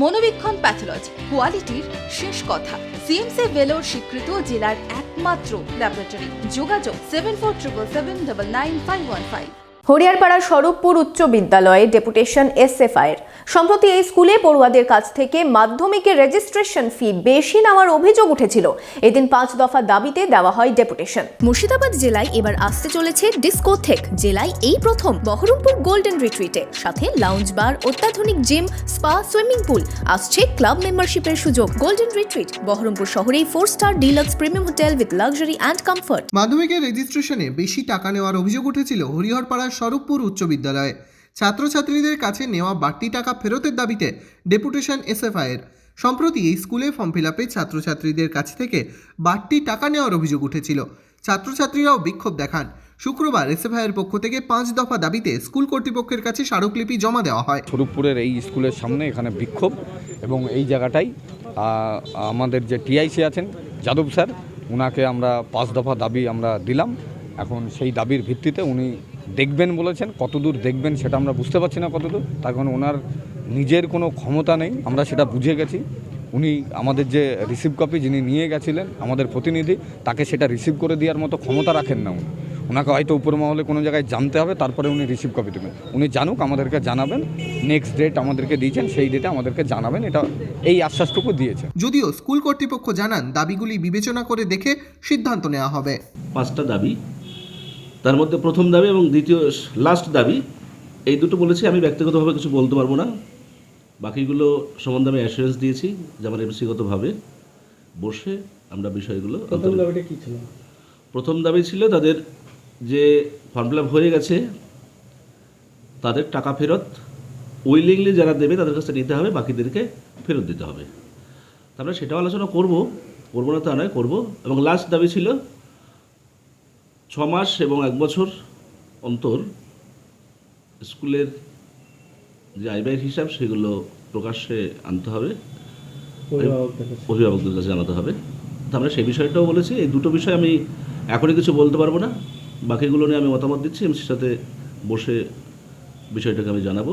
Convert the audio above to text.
মনোবীক্ষণ pathology, কোয়ালিটির শেষ কথা। সিএমসি ভেলোর স্বীকৃত জেলার একমাত্র ল্যাবরেটরি। যোগাযোগ seven four triple seven double nine five one five Hariarpara Swaruppur উচ্চ বিদ্যালয়ে ডেপুটেশন এসএফআইয়ের। সম্প্রতি এই স্কুলে পড়ুয়াদের কাছ থেকে মাধ্যমিকের রেজিস্ট্রেশন ফি বেশি নেওয়ার অভিযোগ উঠেছিল। এদিন পাঁচ দফা দাবিতে দেওয়া হয় ডেপুটেশন। মুর্শিদাবাদ জেলায় এবার আসতে চলেছে ডিস্কোথেক জেলায় এই প্রথম বহরমপুর গোল্ডেন রিট্রিটে। সাথে লাউঞ্জ বার অত্যাধুনিক জিম স্পা সুইমিং পুল। আসছে ক্লাব মেম্বারশিপের সুযোগ। গোল্ডেন রিট্রিট বহরমপুর শহরেই four star deluxe premium hotel with luxury and comfort. মাধ্যমিকের রেজিস্ট্রেশনে বেশি টাকা নেওয়ার অভিযোগ উঠেছিল হরিহরপাড়ার স্বরূপপুর উচ্চ বিদ্যালয়ে। ছাত্রছাত্রীদের কাছে নেওয়া বাড়তি টাকা ফেরতের দাবিতে ডেপুটেশন এসএফআইয়ের। সম্প্রতি এই স্কুলে ফর্ম ফিল আপে ছাত্রছাত্রীদের কাছ থেকে বাড়তি টাকা নেওয়ার অভিযোগ উঠেছিল। ছাত্রছাত্রীরাও বিক্ষোভ দেখান। শুক্রবার এসএফআইয়ের পক্ষ থেকে পাঁচ দফা দাবিতে স্কুল কর্তৃপক্ষের কাছে স্মারকলিপি জমা দেওয়া হয়। স্বরূপপুরের এই স্কুলের সামনে এখানে বিক্ষোভ এবং এই জায়গাটাই আমাদের যে টিআইসি আছেন যাদব স্যার ওনাকে আমরা পাঁচ দফা দাবি আমরা দিলাম। এখন সেই দাবির ভিত্তিতে উনি দেখবেন বলেছেন কতদূর দেখবেন সেটা আমরা বুঝতে পারছি না কতদূর তার কারণ ওনার নিজের কোনো ক্ষমতা নেই আমরা সেটা বুঝে গেছি। উনি আমাদের যে রিসিভ কপি যিনি নিয়ে গেছিলেন আমাদের প্রতিনিধি তাকে সেটা রিসিভ করে দেওয়ার মতো ক্ষমতা রাখেন না উনি। ওনাকে হয়তো উপর মহলে কোনো জায়গায় জানতে হবে তারপরে উনি রিসিভ কপি দেবেন। উনি জানুক আমাদেরকে জানাবেন নেক্সট ডেট আমাদেরকে দিয়েছেন সেই ডেটে আমাদেরকে জানাবেন এটা এই আশ্বাসটুকু দিয়েছে যদিও স্কুল কর্তৃপক্ষ জানান দাবিগুলি বিবেচনা করে দেখে সিদ্ধান্ত নেওয়া হবে। পাঁচটা দাবি তার মধ্যে প্রথম দাবি এবং দ্বিতীয় লাস্ট দাবি এই দুটো বলেছি আমি ব্যক্তিগতভাবে কিছু বলতে পারব না। বাকিগুলো সম্বন্ধে আমি অ্যাসুরেন্স দিয়েছি যেমন এমসিগতভাবে বসে আমরা বিষয়গুলো প্রথম দাবিটা কী ছিল? প্রথম দাবি ছিল তাদের যে ফর্ম ফিল হয়ে গেছে তাদের টাকা ফেরত উইলিংলি যারা দেবে তাদের কাছে নিতে হবে বাকিদেরকে ফেরত দিতে হবে। তারপরে সেটাও আলোচনা করব করব না তা নয় করব। এবং লাস্ট দাবি ছিল ছ মাস এবং এক বছর অন্তর স্কুলের যে আয় ব্যয়ের হিসাব সেগুলো প্রকাশ্যে আনতে হবে। অভিভাবকদের কাছে। জানাতে হবে। তো আমরা সেই বিষয়টাও বলেছি। এই দুটো বিষয় আমি এখনই কিছু বলতে পারব না। বাকিগুলো নিয়ে আমি মতামত দিচ্ছি। এমসির সাথে বসে বিষয়টাকে আমি জানাব।